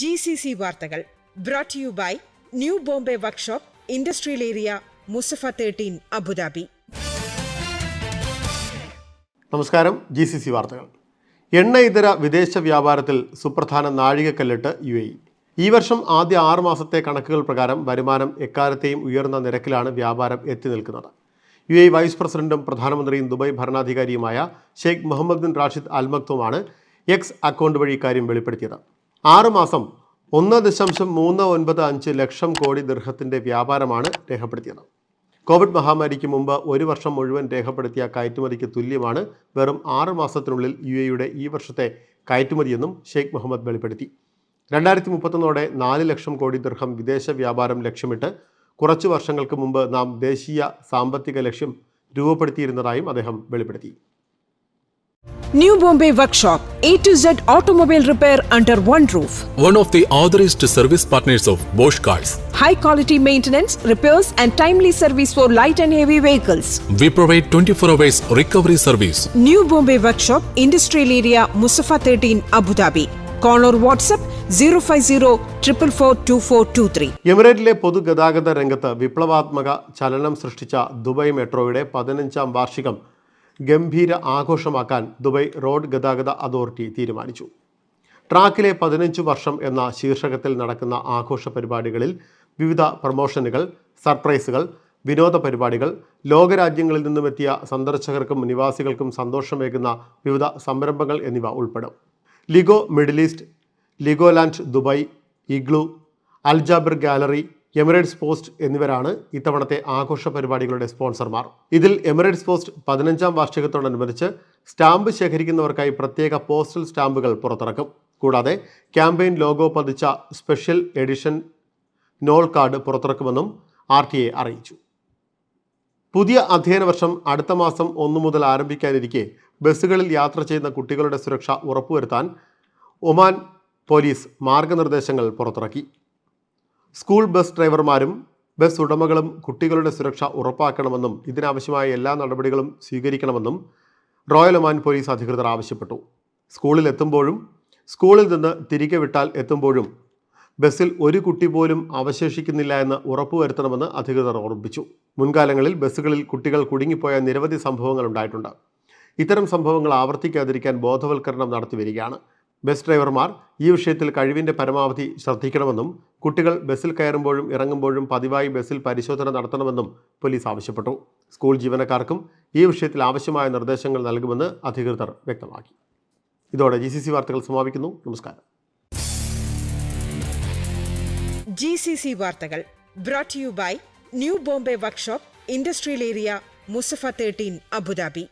G C C വാർത്തകൾ brought you by new Bombay workshop industrial area Musaffah thirteen Abu Dhabi നമസ്കാരം G C C വാർത്തകൾ. എണ്ണ ഇതര വിദേശ വ്യാപാരത്തിൽ സുപ്രധാന നാഴികക്കല്ലിട്ട് യു എ ഈ വർഷം ആദ്യ ആറ് മാസത്തെ കണക്കുകൾ പ്രകാരം വരുമാനം എക്കാലത്തെയും ഉയർന്ന നിരക്കിലാണ് വ്യാപാരം എത്തി നിൽക്കുന്നത്. യു എ വൈസ് പ്രസിഡന്റും പ്രധാനമന്ത്രിയും ദുബായ് ഭരണാധികാരിയുമായ ഷെയ്ഖ് മുഹമ്മദ് ബിൻ റാഷിദ് അൽമക്തുമാണ് എക്സ് അക്കൗണ്ട് വഴി ഇക്കാര്യം വെളിപ്പെടുത്തിയത്. ആറ് മാസം ഒന്ന് ദശാംശം മൂന്ന് ഒൻപത് അഞ്ച് ലക്ഷം കോടി ദീർഘത്തിന്റെ വ്യാപാരമാണ് രേഖപ്പെടുത്തിയത്. കോവിഡ് മഹാമാരിക്ക് മുമ്പ് ഒരു വർഷം മുഴുവൻ രേഖപ്പെടുത്തിയ കയറ്റുമതിക്ക് തുല്യമാണ്. വെറും ആറ് മാസത്തിനുള്ളിൽ യു എയുടെ ഈ വർഷത്തെ കയറ്റുമതിയെന്നും ഷെയ്ഖ് മുഹമ്മദ് വെളിപ്പെടുത്തി. രണ്ടായിരത്തി മുപ്പത്തൊന്നോടെ നാല് ലക്ഷം കോടി ദീർഘം വിദേശ വ്യാപാരം ലക്ഷ്യമിട്ട് കുറച്ചു വർഷങ്ങൾക്ക് മുമ്പ് നാം ദേശീയ സാമ്പത്തിക ലക്ഷ്യം രൂപപ്പെടുത്തിയിരുന്നതായും അദ്ദേഹം വെളിപ്പെടുത്തി. New Bombay Workshop, A to Z automobile repair under one roof. one of the authorized service partners of Bosch Cars. high quality maintenance, repairs, and timely service for light and heavy vehicles. We provide 24 hours recovery service. New Bombay Workshop, Industrial Area, Musafa 13, Abu Dhabi. Call or WhatsApp 050 444 എമിറേറ്റിലെ പൊതുഗതാഗത രംഗത്ത് വിപ്ലവാത്മക ചലനം സൃഷ്ടിച്ച Dubai മെട്രോയുടെ പതിനഞ്ചാം വാർഷികം ഗംഭീര ആഘോഷമാക്കാൻ ദുബൈ റോഡ് ഗതാഗത അതോറിറ്റി തീരുമാനിച്ചു. ട്രാക്കിലെ പതിനഞ്ച് വർഷം എന്ന ശീർഷകത്തിൽ നടക്കുന്ന ആഘോഷ പരിപാടികളിൽ വിവിധ പ്രമോഷനുകൾ സർപ്രൈസുകൾ വിനോദ പരിപാടികൾ ലോകരാജ്യങ്ങളിൽ നിന്നുമെത്തിയ സന്ദർശകർക്കും നിവാസികൾക്കും സന്തോഷമേകുന്ന വിവിധ സംരംഭങ്ങൾ എന്നിവ ഉൾപ്പെടും. Lego Middle East Legoland Dubai Igloo Al Jaber Gallery Emirates Post എന്നിവരാണ് ഇത്തവണത്തെ ആഘോഷ പരിപാടികളുടെ സ്പോൺസർമാർ. ഇതിൽ എമിറേറ്റ്സ് പോസ്റ്റ് പതിനഞ്ചാം വാർഷികത്തോടനുബന്ധിച്ച് സ്റ്റാമ്പ് ശേഖരിക്കുന്നവർക്കായി പ്രത്യേക പോസ്റ്റൽ സ്റ്റാമ്പുകൾ പുറത്തിറക്കും. കൂടാതെ ക്യാമ്പയിൻ ലോഗോ പതിച്ച സ്പെഷ്യൽ എഡിഷൻ നോൾ കാർഡ് പുറത്തിറക്കുമെന്നും ആർ ടി എ അറിയിച്ചു. പുതിയ അധ്യയന വർഷം അടുത്ത മാസം ഒന്നു മുതൽ ആരംഭിക്കാനിരിക്കെ ബസ്സുകളിൽ യാത്ര ചെയ്യുന്ന കുട്ടികളുടെ സുരക്ഷ ഉറപ്പുവരുത്താൻ ഒമാൻ പോലീസ് മാർഗനിർദ്ദേശങ്ങൾ പുറത്തിറക്കി. സ്കൂൾ ബസ് ഡ്രൈവർമാരും ബസ് ഉടമകളും കുട്ടികളുടെ സുരക്ഷ ഉറപ്പാക്കണമെന്നും ഇതിനാവശ്യമായ എല്ലാ നടപടികളും സ്വീകരിക്കണമെന്നും റോയൽ ഒമാൻ പോലീസ് അധികൃതർ ആവശ്യപ്പെട്ടു. സ്കൂളിൽ എത്തുമ്പോഴും സ്കൂളിൽ നിന്ന് തിരികെ വിട്ടാൽ എത്തുമ്പോഴും ബസ്സിൽ ഒരു കുട്ടി പോലും അവശേഷിക്കുന്നില്ല എന്ന് ഉറപ്പുവരുത്തണമെന്ന് അധികൃതർ ഓർമ്മിപ്പിച്ചു. മുൻകാലങ്ങളിൽ ബസ്സുകളിൽ കുട്ടികൾ കുടുങ്ങിപ്പോയ നിരവധി സംഭവങ്ങൾ ഉണ്ടായിട്ടുണ്ട്. ഇത്തരം സംഭവങ്ങൾ ആവർത്തിക്കാതിരിക്കാൻ ബോധവൽക്കരണം നടത്തി വരികയാണ് ബസ് ഡ്രൈവർമാർ ഈ വിഷയത്തിൽ കഴിവിന്റെ പരമാവധി ശ്രദ്ധിക്കണമെന്നും കുട്ടികൾ ബസ്സിൽ കയറുമ്പോഴും ഇറങ്ങുമ്പോഴും പതിവായി ബസ്സിൽ പരിശോധന നടത്തണമെന്നും പോലീസ് ആവശ്യപ്പെട്ടു. സ്കൂൾ ജീവനക്കാർക്കും ഈ വിഷയത്തിൽ ആവശ്യമായ നിർദ്ദേശങ്ങൾ നൽകുമെന്ന് അധികൃതർ വ്യക്തമാക്കി. ഇതോടെ ജി വാർത്തകൾ സമാപിക്കുന്നു. നമസ്കാരം. ജി സി സി വാർത്തകൾ brought you by new Bombay workshop industrial area Musaffah thirteen Abu Dhabi